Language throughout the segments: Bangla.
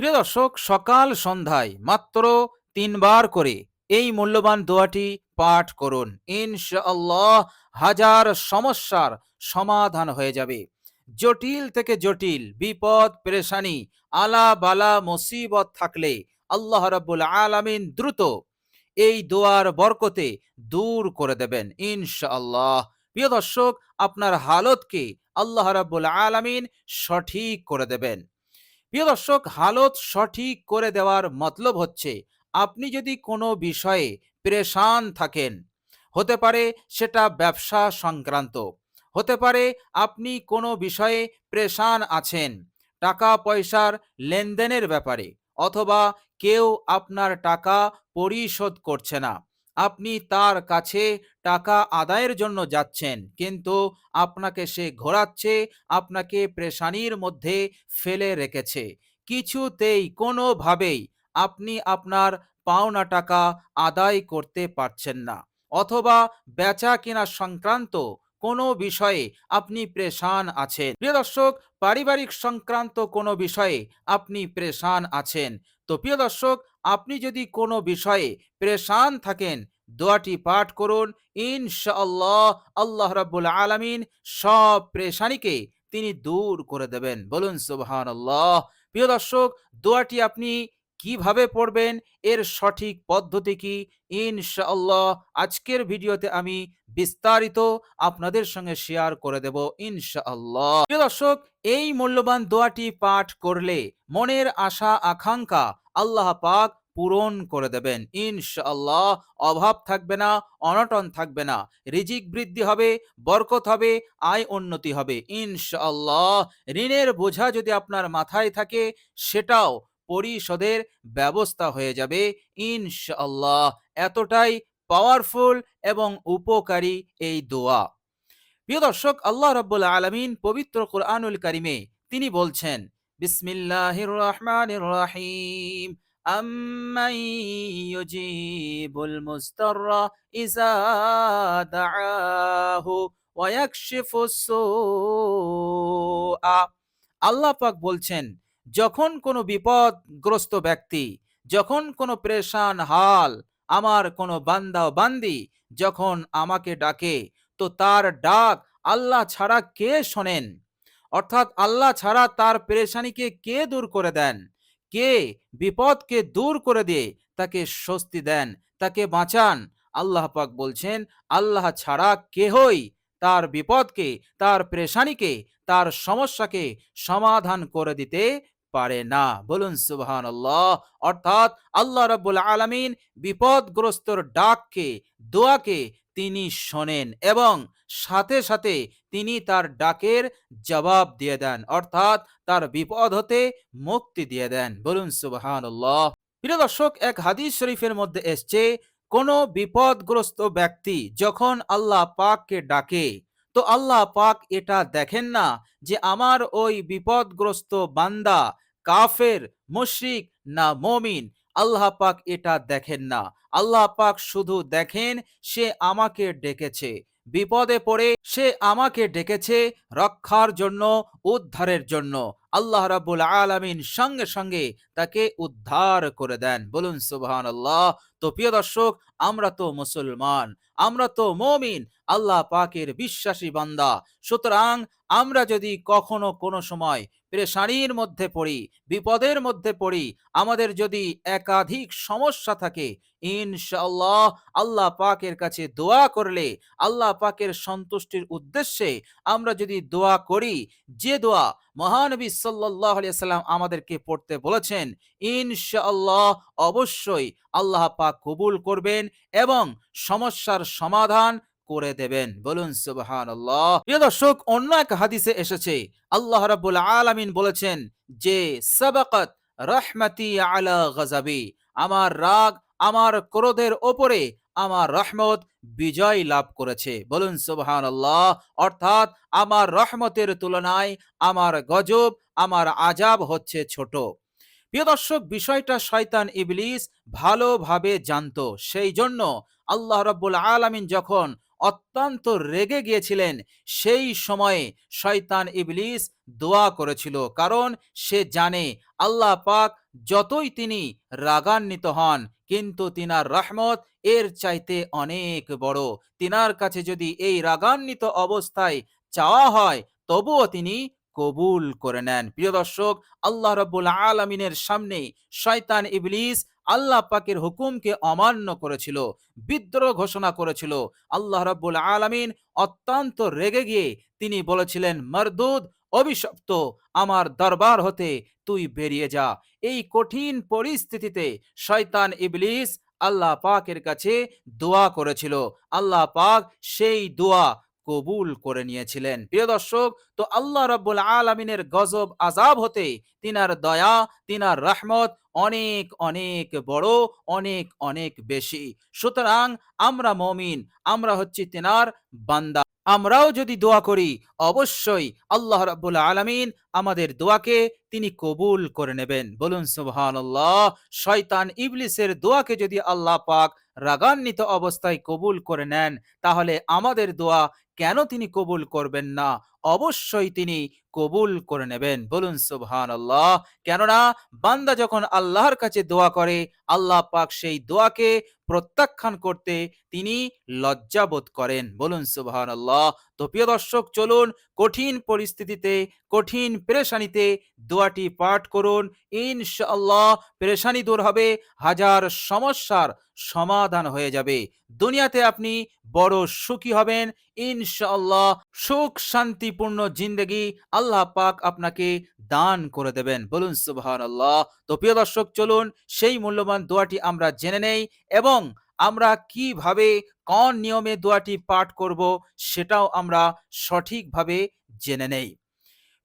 প্রিয় দর্শক, সকাল সন্ধ্যায় মাত্র তিনবার করে এই মূল্যবান দোয়াটি পাঠ করুন। ইনশাআল্লাহ হাজার সমস্যার সমাধান হয়ে যাবে। জটিল থেকে জটিল, বিপদ, পেরেশানি আলা বালা মুসিবত থাকলে আল্লাহ রাব্বুল আলামিন দ্রুত এই দোয়ার বরকতে দূর করে দেবেন ইনশাআল্লাহ। প্রিয় দর্শক, আপনার হালতকে আল্লাহ রাব্বুল আলামিন সঠিক করে দেবেন। প্রিয় দর্শক, হালত সঠিক করে দেওয়ার মতলব হচ্ছে আপনি যদি কোনো বিষয়ে প্রেশান থাকেন, হতে পারে সেটা ব্যবসা সংক্রান্ত, হতে পারে আপনি কোনো বিষয়ে প্রেশান আছেন, টাকা পয়সার লেনদেনের ব্যাপারে, অথবা কেউ আপনার টাকা পরিশোধ করছে না আপনি তার কাছে টাকা আদায়ের জন্য যাচ্ছেন, কিন্তু আপনাকে সে ঘোরাচ্ছে, আপনাকে প্রেশানির মধ্যে ফেলে রেখেছে। কিছুতেই কোনোভাবেই আপনি আপনার পাওনা টাকা আদায় করতে পারছেন না, অথবা বেচা কেনা সংক্রান্ত কোনো বিষয়ে আপনি প্রেশান আছেন। প্রিয় দর্শক, পারিবারিক সংক্রান্ত কোনো বিষয়ে আপনি প্রেশান আছেন। তো প্রিয় দর্শক, আপনি যদি কোনো বিষয়ে প্রেশান থাকেন, দোয়াটি পাঠ করুন। ইনশাআল্লাহ আল্লাহ রাব্বুল আলামিন সব প্রেশানিকে তিনি দূর করে দেবেন। বলুন সুবহানাল্লাহ। প্রিয় দর্শক, দোয়াটি আপনি কীভাবে পড়বেন? এর সঠিক পদ্ধতি কি? ইনশাআল্লাহ আজকের ভিডিওতে আমি বিস্তারিত আপনাদের সঙ্গে শেয়ার করে দেব ইনশাআল্লাহ। প্রিয় দর্শক, এই মূল্যবান দোয়াটি পাঠ করলে মনের আশা, আকাঙ্ক্ষা আল্লাহ পাক পূরণ করে দেবেন। ইনশাআল্লাহ অভাব থাকবে না, অনটন থাকবে না, রিজিক বৃদ্ধি হবে, বরকত হবে, আয় উন্নতি হবে। ইনশাআল্লাহ ঋণের বোঝা যদি আপনার মাথায় থাকে, সেটাও পরিশোধের ব্যবস্থা হয়ে যাবে ইনশাআল্লাহ এতটাই পাওয়ারফুল এবং উপকারী এই দোয়া প্রিয় দর্শক আল্লাহ রাব্বুল আলামিন পবিত্র কোরআনুল কারিমে তিনি বলছেন বিসমিল্লাহির রহমানির রহিম أمن يجيب المضطر إذا دعاه ويكشف السوء আল্লাহ পাক বলছেন যখন কোনো বিপদগ্রস্ত ব্যক্তি, যখন কোনো প্রেশান হাল, আমার কোনো বান্দা বান্দি যখন আমাকে ডাকে, তো তার ডাক আল্লাহ ছাড়া কে শোনেন? অর্থাৎ আল্লাহ ছাড়া তার পেরেশানিকে কে দূর করে দেন? কে বিপদকে দূর করে দিয়ে তাকে স্বস্তি দেন, তাকে বাঁচান? আল্লাহ পাক বলছেন, আল্লাহ ছাড়া কেহই তার বিপদকে, তার প্রেশানিকে, তার সমস্যাকে সমাধান করে দিতে পারে না। বলুন সুবহান আল্লাহ অর্থাৎ আল্লাহ রাব্বুল আলামিন বিপদগ্রস্তর ডাককে, দোয়াকে তিনি শোনেন এবং সাথে সাথে তিনি তার ডাকের জবাব দিয়ে দেন। অর্থাৎ তার বিপদ হতে মুক্তি দিয়ে দেন। বলুন সুবহান আল্লাহ প্রিয় দর্শক, এক হাদিস শরীফের মধ্যে এসছে, কোন বিপদগ্রস্ত ব্যক্তি যখন আল্লাহ পাককে ডাকে তো আল্লাহ পাক এটা দেখেন না যে আমার ওই বিপদগ্রস্ত বান্দা কাফের, মুশরিক না মমিন। আল্লাহ পাক এটা দেখেন না। আল্লাহ পাক শুধু দেখেন সে আমাকে ডেকেছে। বিপদে পড়ে সে আমাকে ডেকেছে রক্ষার জন্য, উদ্ধারের জন্য। আল্লাহ রাবুল আলামিন সঙ্গে সঙ্গে তাকে উদ্ধার করে দেন। বলুন সুবহান আল্লাহ তো প্রিয় দর্শক, আমরা তো মুসলমান। আমরা তো মমিন, আল্লাহ পাকের বিশ্বাসী বান্দা। সুতরাং আমরা যদি কখনো কোনো সময় পেরেশানির মধ্যে পড়ি, বিপদের মধ্যে পড়ি, আমাদের যদি একাধিক সমস্যা থাকে, ইনশাআল্লাহ আল্লাহ পাকের কাছে দোয়া করলে, আল্লাহ পাকের সন্তুষ্টির উদ্দেশ্যে আমরা যদি দোয়া করি, যে দোয়া মহানবী সাল্লাহ সাল্লাম আমাদেরকে পড়তে বলেছেন, ইনশাআল্লাহ অবশ্যই আল্লাহ পাক কবুল করবেন এবং সমস্যার সমাধান করে দেবেন। বলুন সুবহান আল্লাহ প্রিয় দর্শক, অন্য এক হাদিসে এসেছে। আল্লাহ রাব্বুল আলামিন বলেছেন যে, সাবাকাত রহমাতি আলা গজাবি আমার রাগ, আমার ক্রোধের ওপরে আমার রহমত বিজয় লাভ করেছে। বলুন সুবহান আল্লাহ অর্থাৎ, আমার রহমতের তুলনায় আমার গজব, আমার আজাব হচ্ছে ছোট। প্রিয় দর্শক, বিষয়টা শয়তান ইবলিস ভালোভাবে জানতো। সেই জন্য আল্লাহ রব্বুল আলামিন যখন অত্যন্ত রেগে গিয়েছিলেন, সেই সময়ে শয়তান ইবলিস দোয়া করেছিল। কারণ সে জানে আল্লাহ পাক যতই তিনি রাগান্বিত হন, কিন্তু তিনার রহমত এর চাইতে অনেক বড়। তিনার কাছে যদি এই রাগান্বিত অবস্থায় চাওয়া হয়, তবুও তিনি কবুল করে নেন। প্রিয় দর্শক, আল্লাহ রব্বুল আলমিনের সামনে শয়তান ইবলিস আল্লাহ পাকের হুকুমকে অমান্য করেছিল, বিদ্রোহ ঘোষণা করেছিল। আল্লাহ রব্বুল আলমিন অত্যন্ত রেগে গিয়ে তিনি বলেছিলেন, মরদুদ, অভিশপ্ত, আমার দরবার হতে তুই বেরিয়ে যা। এই কঠিন পরিস্থিতিতে শয়তান ইবলিস আল্লাহ পাকের কাছে দোয়া করেছিল। আল্লাহ পাক সেই দোয়া কবুল করে নিয়েছিলেন। প্রিয় দর্শক, তো আল্লাহ রব্বুল আলমিনের গজব আজাব হতে তিনার দয়া, তিনার রহমত অনেক অনেক বড়, অনেক অনেক বেশি। সুতরাং আমরা মমিন, আমরা হচ্ছি তিনার বান্দা। আমরাও যদি দোয়া করি, অবশ্যই আল্লাহ রাব্বুল আলামিন আমাদের দোয়াকে তিনি কবুল করে নেবেন। বলুন, সুবহানাল্লাহ। শয়তান ইবলিসের দোয়াকে যদি আল্লাহ পাক রাগান্বিত অবস্থায় কবুল করে নেন, তাহলে আমাদের দোয়া কেন তিনি কবুল করবেন না? অবশ্যই তিনি কবুল করে নেবেন। বলুন সুবহান আল্লাহ কেননা, বান্দা যখন আল্লাহর কাছে দোয়া করে, আল্লাহ পাক সেই দোয়াকে প্রত্যাখ্যান করতে তিনি লজ্জাবোধ করেন। বলুন সুবহান আল্লাহ তো প্রিয় দর্শক, চলুন কঠিন পরিস্থিতিতে, কঠিন পেরেশানিতে দোয়াটি পাঠ করুন। ইনশাআল্লাহ, পেরেশানি দূর হবে, হাজার সমস্যার সমাধান হয়ে যাবে। দুনিয়াতে আপনি বড় সুখী হবেন। ইনশাআল্লাহ সুখ শান্তিপূর্ণ জিন্দগি আল্লাহ পাক আপনাকে দান করে দেবেন। বলুন সুবহান আল্লাহ তো প্রিয় দর্শক, চলুন সেই মূল্যবান দোয়াটি আমরা জেনে নেই এবং আমরা কীভাবে, কোন নিয়মে দোয়াটি পাঠ করব সেটাও আমরা সঠিকভাবে জেনে নেই।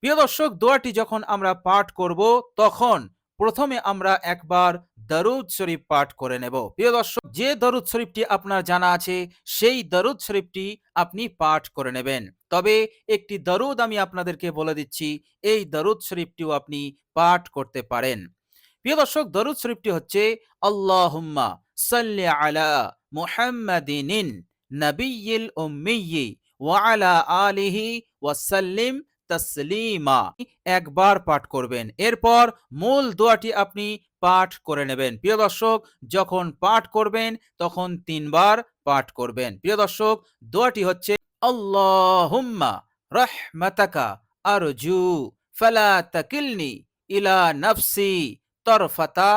প্রিয় দর্শক, দোয়াটি যখন আমরা পাঠ করব, তখন প্রথমে আমরা একবার দরুদ শরীফ পাঠ করে নেব। প্রিয় দর্শক, যে দরুদ শরীফটি আপনার জানা আছে, সেই দরুদ শরীফটি আপনি পাঠ করে নেবেন। তবে একটি দরুদ আমি আপনাদেরকে বলে দিচ্ছি, এই দরুদ শরীফটিও আপনি পাঠ করতে পারেন। প্রিয় দর্শক, দরুদ শরীফটি হচ্ছে, আল্লাহুম্মা সাল্লি আলা মুহাম্মাদিনিন নবিয়্যিল উম্মিয়্যি ওয়া আলা আলিহি ওয়াসাল্লিম তসলিমা, একবার পাঠ করবেন। এরপর মূল দোয়াটি আপনি পাঠ করে নেবেন। প্রিয় দর্শক, যখন পাঠ করবেন, তখন তিনবার পাঠ করবেন। প্রিয় দর্শক, দোয়াটি হচ্ছে, আল্লাহুম্মা রহমাতাকা আরজু ফালা তাকিলনি ইলা নফসি তরফাতা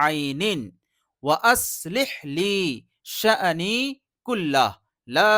আইনিন ওয়া আসলিহ লি শাআনি কুল্লাহ লা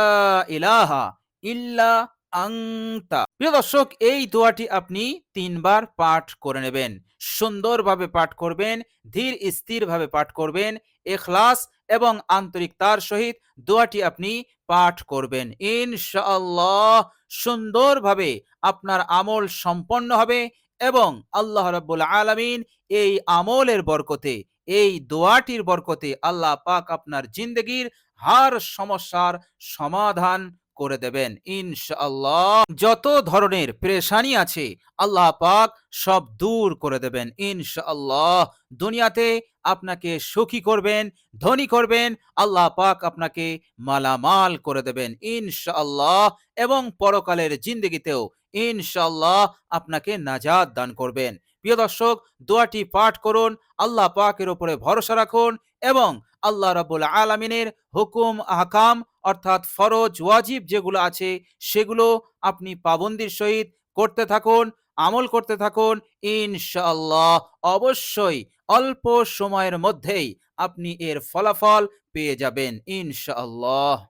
ইলাহা ইল্লা আংতা। প্রিয় দর্শক, এই দোয়াটি আপনি তিনবার পাঠ করে নেবেন। সুন্দরভাবে পাঠ করবেন, ধীর স্থিরভাবে পাঠ করবেন, এখলাস এবং আন্তরিকতার সহিত দোয়াটি আপনি পাঠ করবেন। ইনশাআল্লাহ সুন্দরভাবে আপনার আমল সম্পন্ন হবে এবং আল্লাহ রাব্বুল আলামিন এই আমলের বরকতে, এই দোয়াটির বরকতে আল্লাহ পাক আপনার জিন্দগির হার সমস্যার সমাধান করে দেবেন। ইনশাআল্লাহ যত ধরনের প্রেশানি আছে, আল্লাহ পাক সব দূর করে দেবেন। ইনশাআল্লাহ দুনিয়াতে আপনাকে সুখী করবেন, ধনী করবেন, আল্লাহ পাক আপনাকে মালামাল করে দেবেন। ইনশাআল্লাহ এবং পরকালের জিন্দগিতেও ইনশাআল্লাহ আপনাকে নাজাদ দান করবেন। প্রিয় দর্শক, দোয়াটি পাঠ করুন, আল্লাহ পাকের উপরে ভরসা রাখুন এবং আল্লাহ রাবুল আলমিনের হুকুম, আহকাম অর্থাৎ ফরজ, ওয়াজিব যেগুলো আছে, সেগুলো আপনি পাবন্দির সহিত করতে থাকুন, আমল করতে থাকুন ইনশাল্লাহ অবশ্যই অল্প সময়ের মধ্যেই আপনি এর ফলাফল পেয়ে যাবেন, ইনশাআল্লাহ।